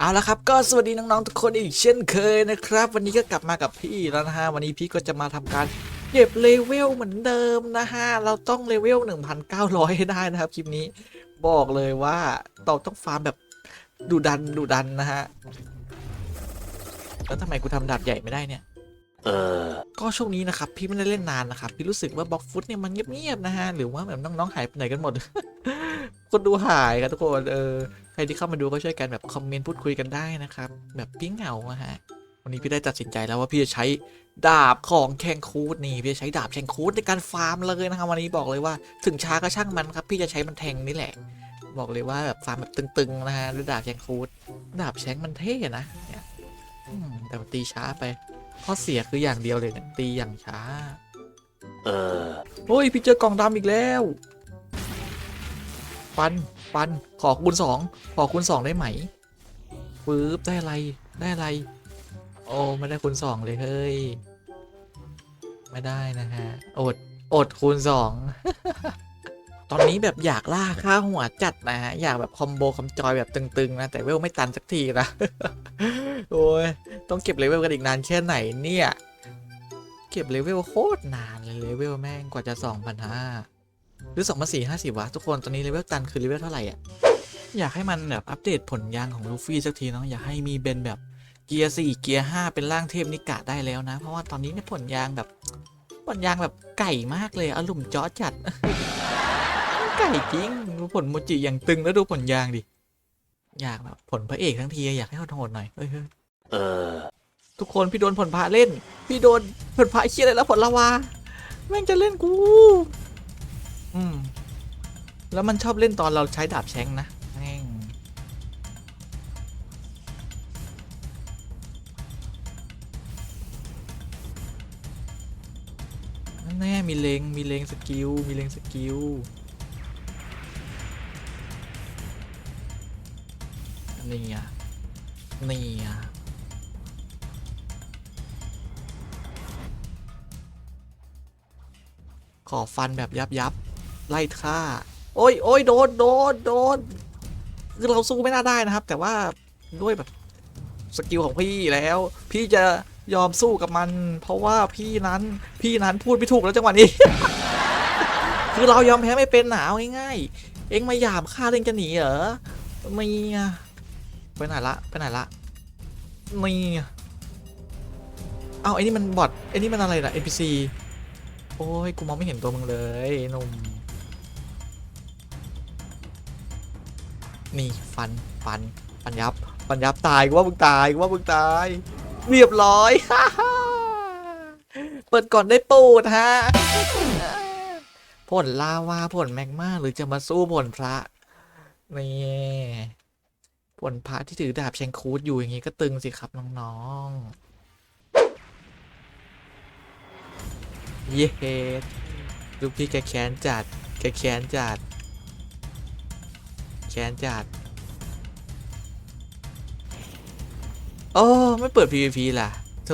เอาละครับก็สวัสดีน้องๆทุกคนอีกเช่นเคยนะครับ วันนี้ก็กลับมากับพี่แล้วนะฮะวันนี้พี่ก็จะมาทำการเก็บเลเวลเหมือนเดิมนะฮะเราต้องเลเวล 1,900 ให้ได้นะครับคลิปนี้บอกเลยว่าเราต้องฟาร์มแบบดุดันดุดันนะฮะแล้วทำไมกูทำดาบใหญ่ไม่ได้เนี่ยเออก็ช่วงนี้นะครับพี่ไม่ได้เล่นนานนะครับพี่รู้สึกว่าบล็อกฟุตเนี่ยมันเงียบๆนะฮะหรือว่าแบบน้องๆหายไปไหนกันหมด คนดูหายกันทุกคนเออใครที่เข้ามาดูก็ช่วยกันแบบคอมเมนต์พูดคุยกันได้นะครับ แบบพี่เหงาอะฮะวันนี้พี่ได้ตัดสินใจแล้วว่าพี่จะใช้ดาบของแคนคูดนี่พี่จะใช้ดาบแคนคูดในการฟาร์มเลยนะครับ วันนี้บอกเลยว่าถึงช้าก็ช่างมันครับ พี่จะใช้มันแทงนี่แหละ บอกเลยว่าแบบฟาร์มแบบตึงๆนะฮะด้วยดาบแคนคูดดาบแชงมันเท่นะเนี่ยอืมแต่มันตีช้าไปข้อเสียคืออย่างเดียวเลยเนี่ยตีอย่างช้า เออโอ้ยพี่เจอกล่องดำอีกแล้ว ปัน ปัน ขอคูณสองขอคูณสองได้ไหมปึ๊บได้อะไร ได้อะไร โอ้ไม่ได้คูณสองเลยเฮ้ย ไม่ได้นะฮะ อด อดคูณสองตอนนี้แบบอยากล่าค่าหัวจัดนะฮะ อยากแบบคอมโบคอมจอยแบบตึง ๆ นะ แต่เวลไม่ตันสักทีนะ โอ้ย ต้องเก็บเลเวลกันอีกนานแค่ไหนเนี่ย เก็บเลเวลโคตรนานเลยเลเวลแม่งกว่าจะ2,500ห หรือ2,450วะทุกคนตอนนี้เลเวลตันคือเลเวลเท่าไหร่อะอยากให้มันแบบอัปเดตผลยางของลูฟี่สักทีเนาะอยากให้มีเป็นแบบเกียร์4เกียร์5เป็นร่างเทพนิกะได้แล้วนะ เพราะว่าตอนนี้เนี่ยผลยางแบบผลยางแบบไก่มากเลยอารมณ์จอจัด ไก่จริงดูผลโมจิอย่างตึงแล้วดูผลยางดิอยากแบบผลพระเอกทั้งทีอยากให้เขาโหดหน่อยเฮ้ยเออ ทุกคนพี่โดนผลพระเล่น พี่โดนผลพระเชี่ยอะไรแล้วผลละวาแม่งจะเล่นกู อืม แล้วมันชอบเล่นตอนเราใช้ดาบแช้งนะแม่งนั่นแน่มีเลงมีเลงสกิล มีเลงสกิล นี่อะ นี่อะขอฟันแบบยับยับ ไล่ฆ่า โอ้ยโอ้ยโดนโดนโดนคือเราสู้ไม่น่าได้นะครับ แต่ว่าด้วยแบบสกิลของพี่แล้ว พี่จะยอมสู้กับมัน เพราะว่าพี่นั้นพี่นั้นพูดไม่ถูกแล้วจังหวะนี้ คือเรายอมแพ้ไม่เป็นหนาวง่ายๆเอ็งมาหยาบฆ่าเล่นจะหนีเหรอไม่ไปไหนละไปไหนละไม่เอาไอ้นี่มันบอทไอ้นี่มันอะไรล่ะ NPC โอ้ยกูมองไม่เห็นตัวมึงเลยหนุ่ม นี่ฟันฟันฟันยับฟันยับตายกูว่ามึงตายกูว่ามึงตาย เรียบร้อยฮ่าฮ่าเปิดก่อนได้ปูดฮะผลลาวาผลแมกมาหรือจะมาสู้ผลพระนี่ผลพระที่ถือดาบแชงคูดอยู่อย่างงี้ก็ตึงสิครับน้องๆเย้ลูกพี่แกแค้นจัดแกแค้นจัด แค้นจัดโอ้ ไม่เปิด PVP ล่ะโถ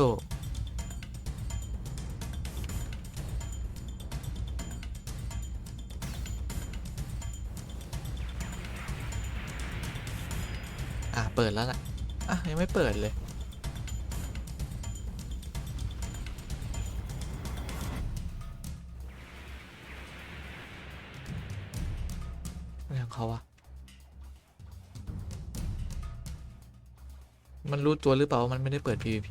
อะ เปิดแล้วล่ะ อะ ยังไม่เปิดเลย อะไรของเขาอะ มันรู้ตัวหรือเปล่าว่ามันไม่ได้เปิด PVP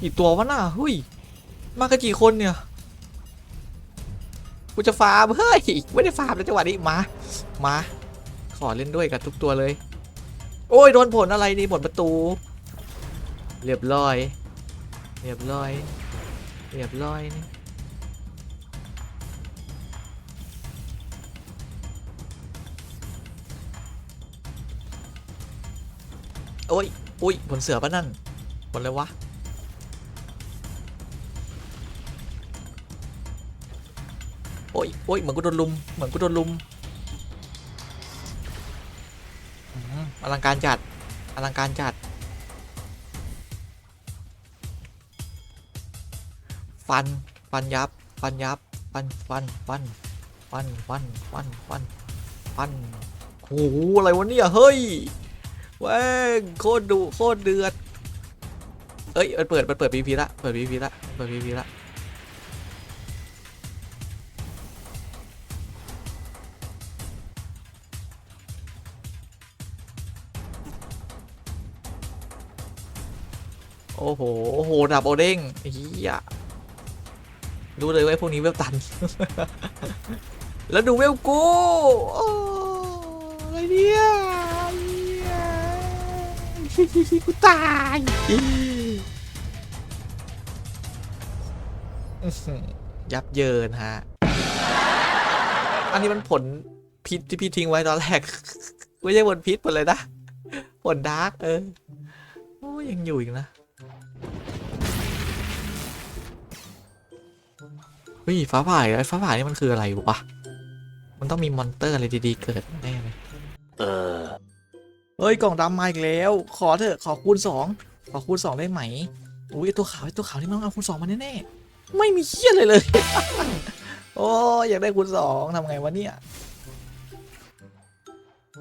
กี่ตัววะน่ะเฮ้ย มากันกี่คนเนี่ย กูจะฟาร์มเฮ้ย ไม่ได้ฟาร์มแล้วจังหวะนี้ มา มา ขอเล่นด้วยกับทุกตัวเลย โอ้ย โดนผลอะไรนี่ผลประตู เรียบร้อย เรียบร้อย เรียบร้อยนี่โอ้ยอุ้ยผลเสือปะนั่นผลอะไรวะ โอ้ยโอ้ยเหมือนกูโดนลุม เหมือนกูโดนลุมอืมอลังการจัด อลังการจัด ฟัน ฟันยับ ฟันยับ ฟัน ฟัน ฟัน ฟัน ฟัน ฟัน ฟัน ฟัน โอ้โห อะไรวะเนี่ย เฮ้ยแว้งโคตรดุโคตรเดือด เอ้ยมันเปิดมันเปิดพีพีละ เปิดพีพีละ เปิดพีพีละโอ้โห โอ้โห ดับโอเด้งเฮีย รู้เลยว่าไอ้พวกนี้เวลตัน แล้วดูเวลกูอะไรเนี่ยเหี้ยกูตายยับเยินฮะ อันนี้มันผลพิษที่พี่ทิ้งไว้ตอนแรก ไม่ใช่ผลพิษผลเลยนะ ผลดาร์กเออ โอ้ยังอยู่อีกนะ เฮ้ยฟ้าผ่าไอ้ฟ้าผ่านี่มันคืออะไรวะ มันต้องมีมอนเตอร์อะไรดีๆเกิดแน่เลยเออเฮ้ยกล่องดำมาอีกแล้ว ขอเถอะขอคูณสองขอคูณสองได้ไหมอุ้ยไอ้ตัวขาวไอ้ตัวขาวนี่มันต้องเอาคูณสองมาแน่ๆไม่มีเคี้ยอะไรเลย โอ้ยอยากได้คูณสองทำไงวะเนี่ย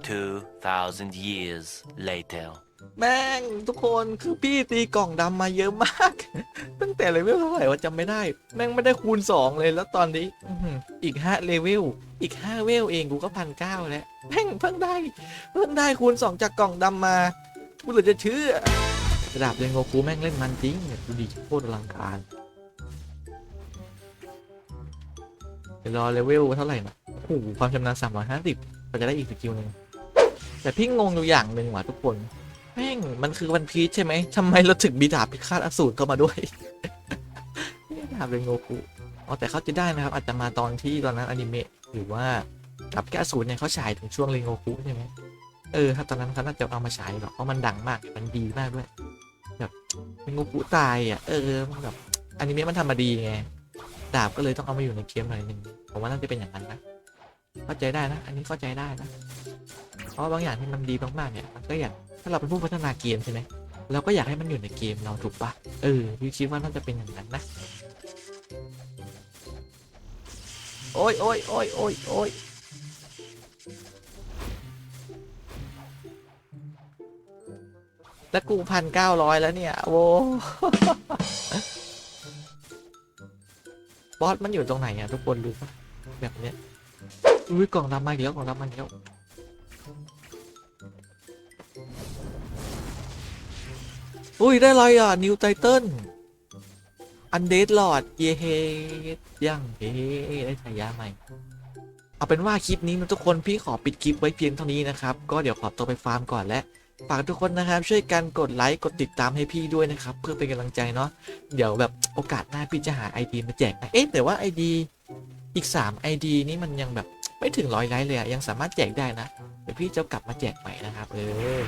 2,000 years later. แม่งทุกคนคือพี่ตีกล่องดำมาเยอะมาก ตั้งแต่เลเวลเท่าไหร่วะจำไม่ได้ แม่งไม่ได้คูณสองเลยแล้วตอนนี้อีกห้าเลเวลอีกห้าเวลเองกูก็พันเก้าแล้วแม่งเพิ่งได้ เพิ่งได้คูณสองจากกล่องดำมากูเหลือจะเชื่อระดับเรนโกคูแม่งเล่นมันจริงเนี่ยดูดิโคตรอลังการเดี๋ยวรอเลเวลเท่าไหร่นะโอ้โหความชำนาญสามร้อยห้าสิบก็จะได้อีกสกิลหนึ่งแต่พี่งงอยู่อย่างหนึ่งว่ะทุกคน แม่งมันคือวันพีชใช่ไหมทำไมเราถึงมีดาบพิฆาตอสูรเข้ามาด้วยดาบเรนโงคุอ๋อแต่เขาจะได้นะครับ อาจจะมาตอนที่ตอนนั้นอนิเมะหรือว่าดาบพิฆาตอสูรเนี่ยเขาฉายถึงช่วงเรนโงคุใช่ไหมเออถ้าตอนนั้นเขาน่าจะเอามาฉายหรอกเพราะมันดังมากมันดีมากด้วยแบบเรนโงคุตายอะเออมันแบบอนิเมะมันทำมาดีไงดาบก็เลยต้องเอามาอยู่ในเกมหน่อยหนึงผมว่าน่าจะเป็นอย่างนั้นนะเข้าใจได้นะ อันนี้เข้าใจได้นะ เพราะบางอย่างที่มันดีมากๆเนี่ยมันก็อยาก ถ้าเราเป็นผู้พัฒนาเกมใช่ไหมเราก็อยากให้มันอยู่ในเกมเราถูกปะเออพี่คิดว่าน่าจะเป็นอย่างนั้นนะโอ้ยโอ้ยโอ้ยโอ้ยโอ้ยแล้วกูพันเก้าร้อยแล้วเนี่ย โว้บอสมันอยู่ตรงไหนอะทุกคนรู้ปะแบบเนี้ยอุ้ยกล่องดำมาอีกแล้วกล่องดำมาอีกแล้ว อุ้ย ได้ไรอะ นิวไทเทิลอันเดดหลอดเยเฮยังเฮได้ฉายาใหม่ เอาเป็นว่าคลิปนี้มันทุกคนพี่ขอปิดคลิปไว้เพียงเท่านี้นะครับ ก็เดี๋ยวขอตัวไปฟาร์มก่อนและ ฝากทุกคนนะครับ ช่วยกันกดไลค์กดติดตามให้พี่ด้วยนะครับ เพื่อเป็นกำลังใจเนาะเดี๋ยวแบบโอกาสหน้าพี่จะหา ID มาแจกนะเอ๊ะแต่ว่า ID อีก 3 ID นี้มันยังแบบไม่ถึงร้อยไลค์เลยอะยังสามารถแจกได้นะ เดี๋ยวพี่จะกลับมาแจกใหม่นะครับ เออ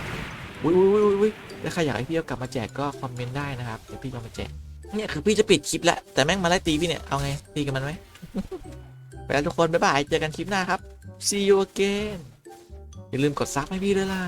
อุ้ยอุ้ยอุ้ยอุ้ยแล้วใครอยากให้พี่เอากลับมาแจกก็คอมเมนต์ได้นะครับเดี๋ยวพี่จะมาแจกเนี่ยคือพี่จะปิดคลิปแล้วแต่แม่งมาไล่ตีพี่เนี่ยเอาไงตีกับมันไหมไปแล้วทุกคนบ๊ายบายเจอกันคลิปหน้าครับ see you again อย่าลืมกดซับให้พี่ด้วยล่ะ